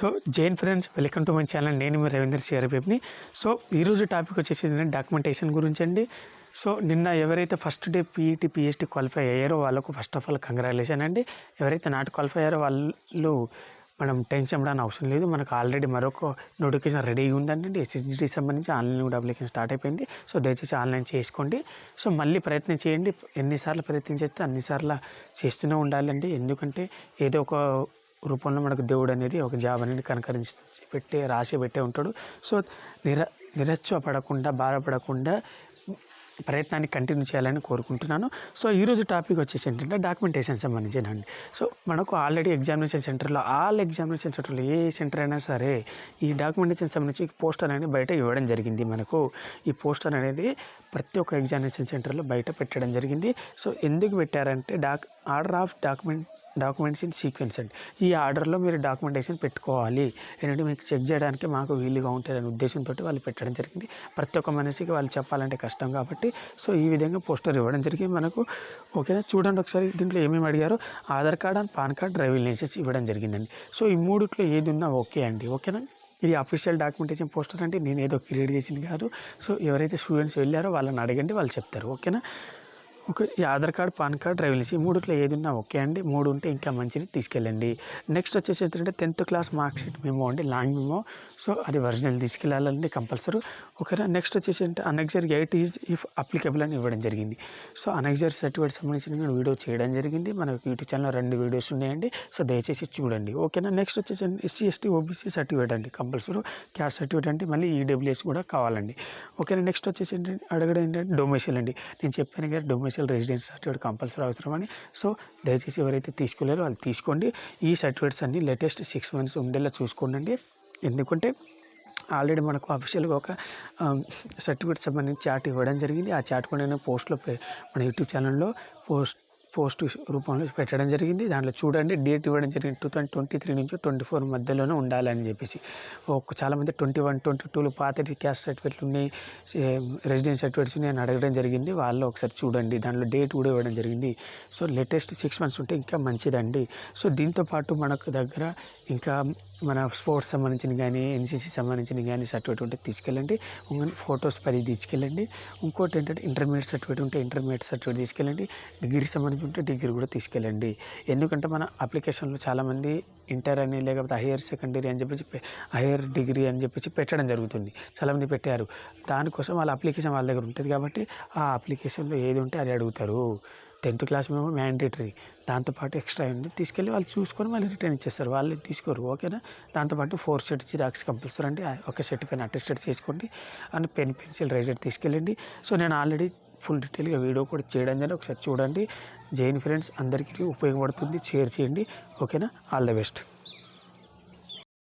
So Jain friends welcome to my channel. నేను మీ రవీంద్ర సిఆర్పిఎఫ్ని సో ఈరోజు టాపిక్ వచ్చేసి డాక్యుమెంటేషన్ గురించి అండి. సో నిన్న ఎవరైతే first day PET PhD qualify అయ్యారో వాళ్ళకు ఫస్ట్ ఆఫ్ ఆల్ కంగ్రాచులేషన్ అండి. ఎవరైతే నాట్ క్వాలిఫై అయ్యారో వాళ్ళు మనం టెన్షన్ అవ్వడానికి అవసరం లేదు. మనకు ఆల్రెడీ మరొక నోటిఫికేషన్ రెడీ ఉందండి ఎస్ఎస్జికి సంబంధించి ఆన్లైన్ కూడా అప్లికేషన్ స్టార్ట్ అయిపోయింది. సో దయచేసి ఆన్లైన్ చేసుకోండి. సో మళ్ళీ ప్రయత్నం చేయండి. ఎన్నిసార్లు ప్రయత్నం చేస్తే అన్నిసార్లు చేస్తూనే ఉండాలండి. ఎందుకంటే ఏదో ఒక రూపంలో మనకు దేవుడు అనేది ఒక జాబ్ అనేది కనకరించి పెట్టే రాసి పెట్టే ఉంటాడు. సో నిర నిరచ్చపడకుండా బాధపడకుండా ప్రయత్నాన్ని కంటిన్యూ చేయాలని కోరుకుంటున్నాను. సో ఈరోజు టాపిక్ వచ్చేసి ఏంటంటే డాక్యుమెంటేషన్ సంబంధించినండి సో మనకు ఆల్రెడీ ఎగ్జామినేషన్ సెంటర్లో ఆల్ ఎగ్జామినేషన్ సెంటర్లో ఏ సెంటర్ అయినా సరే ఈ డాక్యుమెంటేషన్ సంబంధించి పోస్టర్ అనేది బయట ఇవ్వడం జరిగింది మనకు. ఈ పోస్టర్ అనేది ప్రతి ఒక్క ఎగ్జామినేషన్ సెంటర్లో బయట పెట్టడం జరిగింది. సో ఎందుకు పెట్టారంటే doc order of document documents in sequence అండి. ఈ ఆర్డర్లో మీరు డాక్యుమెంటేషన్ పెట్టుకోవాలి. ఏంటంటే మీకు చెక్ చేయడానికి మాకు వీలుగా ఉంటుందనే ఉద్దేశంతో వాళ్ళు పెట్టడం జరిగింది. ప్రతి ఒక్క మనిషికి వాళ్ళు చెప్పాలంటే కష్టం కాబట్టి సో ఈ విధంగా పోస్టర్ ఇవ్వడం జరిగింది మనకు. ఓకేనా? చూడండి ఒకసారి దీంట్లో ఏమేమి అడిగారు. Aadhaar card and PAN card driving license ఇవ్వడం జరిగిందండి. సో ఈ మూడిట్లో ఏది ఉన్నా ఓకే అండి. ఓకేనా? ఇది అఫీషియల్ డాక్యుమెంటేషన్ పోస్టర్ అంటే నేను ఏదో క్రియేట్ చేసింది కాదు. సో ఎవరైతే స్టూడెంట్స్ వెళ్ళారో వాళ్ళని అడగండి వాళ్ళు చెప్తారు. ఓకేనా? Okay Aadhaar card PAN card driving license ఈ మూడుట్లో ఏది ఉన్నా ఓకే అండి. మూడు ఉంటే ఇంకా మంచిది తీసుకెళ్ళండి. నెక్స్ట్ వచ్చేసి ఏంటంటే tenth class mark sheet memo అండి లాంగ్ మేమో. సో అది ఒరిజినల్ తీసుకెళ్ళాలండి కంపల్సరీ. ఓకేనా నెక్స్ట్ వచ్చేసి అంటే annexure eight is if applicable అని ఇవ్వడం జరిగింది. సో అనెక్జర్ సర్టిఫికేట్ సంబంధించిన నేను వీడియో చేయడం జరిగింది. మన యూట్యూబ్ ఛానల్లో రెండు వీడియోస్ ఉన్నాయండి. సో దయచేసి చూడండి. ఓకేనా? నెక్స్ట్ వచ్చేసి ఎస్సీ ఎస్టీ ఓబీసీ సర్టిఫికేట్ అండి కంపల్సరీ. క్యాస్ట్ సర్టిఫికేట్ అంటే మళ్ళీ ఈడబ్ల్యూఎస్ కూడా కావాలండి. ఓకేనా? నెక్స్ట్ వచ్చేసి ఏంటంటే అడగడం ఏంటంటే డొమిషియల్ అండి. నేను చెప్పాను కదా డొమిషియల్ రెసిడెన్స్ సర్టిఫికేట్ కంపల్సరీ అవసరమని సో దయచేసి ఎవరైతే తీసుకోలేరో వాళ్ళు తీసుకోండి. ఈ సర్టిఫికేట్స్ అన్ని లేటెస్ట్ సిక్స్ మంత్స్ ఉండేలా చూసుకోండి ఎందుకంటే ఆల్రెడీ మనకు అఫీషియల్గా ఒక సర్టిఫికేట్ సంబంధించి చాట్ ఇవ్వడం జరిగింది. ఆ చాట్ కూడా నేను పోస్ట్లో మన యూట్యూబ్ ఛానల్లో పోస్ట్ పోస్ట్ రూపంలో పెట్టడం జరిగింది. దాంట్లో చూడండి డేట్ ఇవ్వడం జరిగింది. టూ థౌసండ్ ట్వంటీ త్రీ నుంచి ట్వంటీ ఫోర్ మధ్యలోనే ఉండాలని చెప్పేసి. ఒక చాలామంది ట్వంటీ వన్ ట్వంటీ టూలో పాత క్యాస్ట్ సర్టిఫికేట్లు ఉన్నాయి. రెసిడెన్స్ సర్టిఫికేట్స్ ఉన్నాయి అని అడగడం జరిగింది. వాళ్ళు ఒకసారి చూడండి. దాంట్లో డేట్ కూడా ఇవ్వడం జరిగింది. సో లేటెస్ట్ సిక్స్ మంత్స్ ఉంటే ఇంకా మంచిదండి. సో దీంతో పాటు మనకు దగ్గర ఇంకా మన స్పోర్ట్స్ సంబంధించిన కానీ ఎన్సీసీ సంబంధించిన కానీ సర్టిఫికేట్ ఉంటే తీసుకెళ్ళండి. ఫొటోస్ పది తీసుకెళ్ళండి. ఇంకోటి ఏంటంటే ఇంటర్మీడియట్ సర్టిఫికేట్ ఉంటే ఇంటర్మీడియట్ సర్టిఫికేట్ తీసుకెళ్ళండి. డిగ్రీ సంబంధించి ఉంటే డిగ్రీ కూడా తీసుకెళ్ళండి. ఎందుకంటే మన అప్లికేషన్లో చాలామంది ఇంటర్ అని లేకపోతే హైయర్ సెకండరీ అని చెప్పేసి పె- హైయర్ డిగ్రీ అని చెప్పేసి పెట్టడం జరుగుతుంది. చాలామంది పెట్టారు. దానికోసం వాళ్ళ అప్లికేషన్ వాళ్ళ దగ్గర ఉంటుంది కాబట్టి ఆ అప్లికేషన్లో ఏది ఉంటే అది అడుగుతారు. టెన్త్ క్లాస్ మేము మ్యాండేటరీ దాంతోపాటు ఎక్స్ట్రా ఉంది తీసుకెళ్ళి వాళ్ళు చూసుకొని మళ్ళీ రిటర్న్ ఇచ్చేస్తారు. వాళ్ళు తీసుకోరు. ఓకేనా? దాంతోపాటు ఫోర్ సెట్ జిరాక్స్ కంపల్సరీ అండి. ఒక సెట్ పైన అటెస్టెడ్ చేసుకోండి. అండ్ పెన్ పెన్సిల్ రైజర్ తీసుకెళ్ళండి. సో నేను ఆల్రెడీ ఫుల్ డీటెయిల్గా వీడియో కూడా చేయడం జరిగింది. ఒకసారి చూడండి. జైన్ ఫ్రెండ్స్ అందరికీ ఉపయోగపడుతుంది. షేర్ చేయండి. ఓకేనా? All the best.